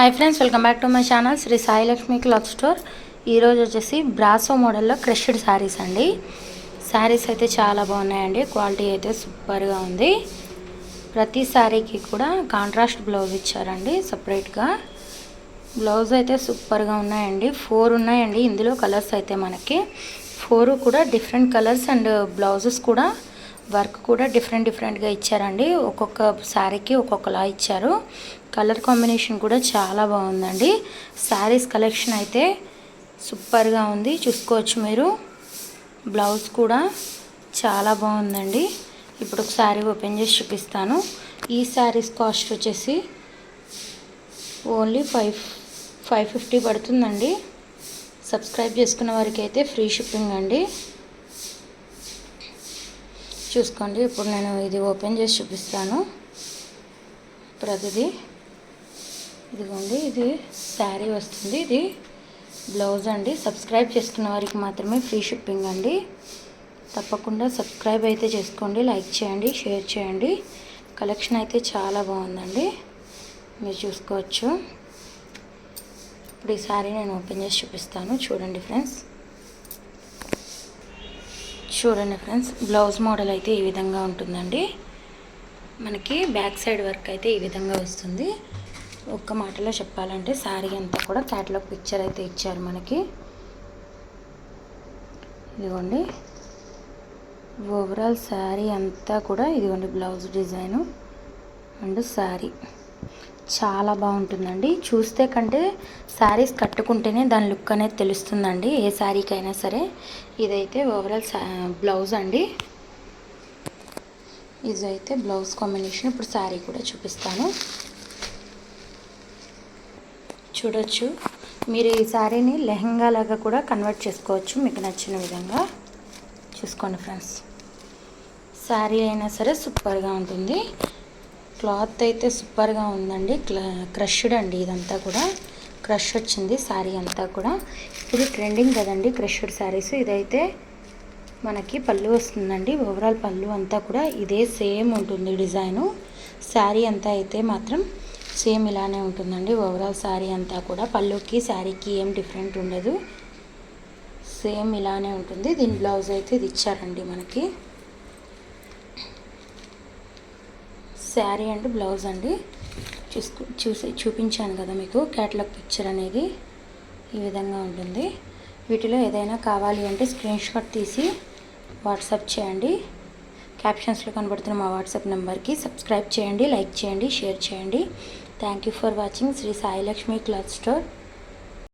Hi friends welcome back to my channel Shri Sai Lakshmi cloth store ఈరోజు వచ్చేసి brasso మోడల్లో crushed saris అండి. శారీస్ అయితే చాలా బాగున్నాయండి. క్వాలిటీ అయితే సూపర్గా ఉంది. ప్రతి శారీకి కూడా కాంట్రాస్ట్ బ్లౌజ్ ఇచ్చారండి సపరేట్గా బ్లౌజ్ అయితే సూపర్గా ఉన్నాయండి. ఫోర్ ఉన్నాయండి. ఇందులో కలర్స్ అయితే మనకి. ఫోర్ కూడా డిఫరెంట్ కలర్స్ అండ్ బ్లౌజెస్ కూడా వర్క్ కూడా డిఫరెంట్ డిఫరెంట్గా ఇచ్చారండి. ఒక్కొక్క శారీకి ఒక్కొక్కలా ఇచ్చారు. కలర్ కాంబినేషన్ కూడా చాలా బాగుందండి. శారీస్ కలెక్షన్ అయితే సూపర్గా ఉంది. చూసుకోవచ్చు మీరు. బ్లౌజ్ కూడా చాలా బాగుందండి. ఇప్పుడు ఒక శారీ ఓపెన్ చేసి చూపిస్తాను. ఈ శారీస్ కాస్ట్ వచ్చేసి ఓన్లీ ఫైవ్ ఫైవ్ ఫిఫ్టీ పడుతుందండి. సబ్స్క్రైబ్ చేసుకున్న వారికి అయితే ఫ్రీ షిప్పింగ్ అండి. చూసుకోండి. ఇప్పుడు నేను ఇది ఓపెన్ చేసి చూపిస్తాను. ప్రతిదీ ఇదిగోండి ఇది శారీ వస్తుంది. ఇది బ్లౌజ్ అండి. సబ్స్క్రైబ్ చేసుకున్న వారికి మాత్రమే ఫ్రీ షిప్పింగ్ అండి. తప్పకుండా సబ్స్క్రైబ్ అయితే చేసుకోండి. లైక్ చేయండి షేర్ చేయండి. కలెక్షన్ అయితే చాలా బాగుందండి. మీరు చూసుకోవచ్చు. ఇప్పుడు ఈ శారీ నేను ఓపెన్ చేసి చూపిస్తాను. చూడండి ఫ్రెండ్స్. చూడండి ఫ్రెండ్స్ బ్లౌజ్ మోడల్ అయితే ఈ విధంగా ఉంటుందండి. మనకి బ్యాక్ సైడ్ వర్క్ అయితే ఈ విధంగా వస్తుంది. ఒక్క మాటలో చెప్పాలంటే శారీ అంతా కూడా క్యాటలాగ్ పిక్చర్ అయితే ఇచ్చారు మనకి. ఇదిగోండి. ఓవరాల్ శారీ అంతా కూడా ఇదిగోండి బ్లౌజ్ డిజైను అండ్ శారీ చాలా బాగుంటుందండి. చూస్తే కంటే శారీస్ కట్టుకుంటేనే దాని లుక్ అనేది తెలుస్తుందండి ఏ శారీకైనా సరే. ఇదైతే ఓవరాల్ బ్లౌజ్ అండి. ఇదైతే బ్లౌజ్ కాంబినేషన్. ఇప్పుడు శారీ కూడా చూపిస్తాను. చూడొచ్చు. మీరు ఈ శారీని లెహంగా లాగా కూడా కన్వర్ట్ చేసుకోవచ్చు మీకు నచ్చిన విధంగా. చూసుకోండి ఫ్రెండ్స్. శారీ అయినా సరే సూపర్గా ఉంటుంది. క్లాత్ అయితే సూపర్గా ఉందండి. క్రష్డ్ అండి ఇదంతా కూడా. క్రష్ వచ్చింది శారీ అంతా కూడా. ఇప్పుడు ట్రెండింగ్ కదండి క్రష్డ్ శారీస్. ఇదైతే మనకి పళ్ళు వస్తుందండి. ఓవరాల్ పళ్ళు అంతా కూడా ఇదే సేమ్ ఉంటుంది డిజైను. శారీ అంతా అయితే మాత్రం సేమ్ ఇలానే ఉంటుందండి. ఓవరాల్ శారీ అంతా కూడా. పళ్ళుకి శారీకి ఏం డిఫరెంట్ ఉండదు. సేమ్ ఇలానే ఉంటుంది. దీని బ్లౌజ్ అయితే ఇది ఇచ్చారండి మనకి. శారీ అండ్ బ్లౌజ్ అండి. చూసుకు చూసి చూపించాను కదా మీకు క్యాటలాగ్ పిక్చర్ అనేది ఈ విధంగా ఉంటుంది. వీటిలో ఏదైనా కావాలి అంటే స్క్రీన్ షాట్ తీసి వాట్సాప్ చేయండి. క్యాప్షన్స్లో కనబడుతున్న మా వాట్సాప్ నెంబర్కి సబ్స్క్రైబ్ చేయండి లైక్ చేయండి షేర్ చేయండి. Thank you for watching Shri Sailakshmi cloth store.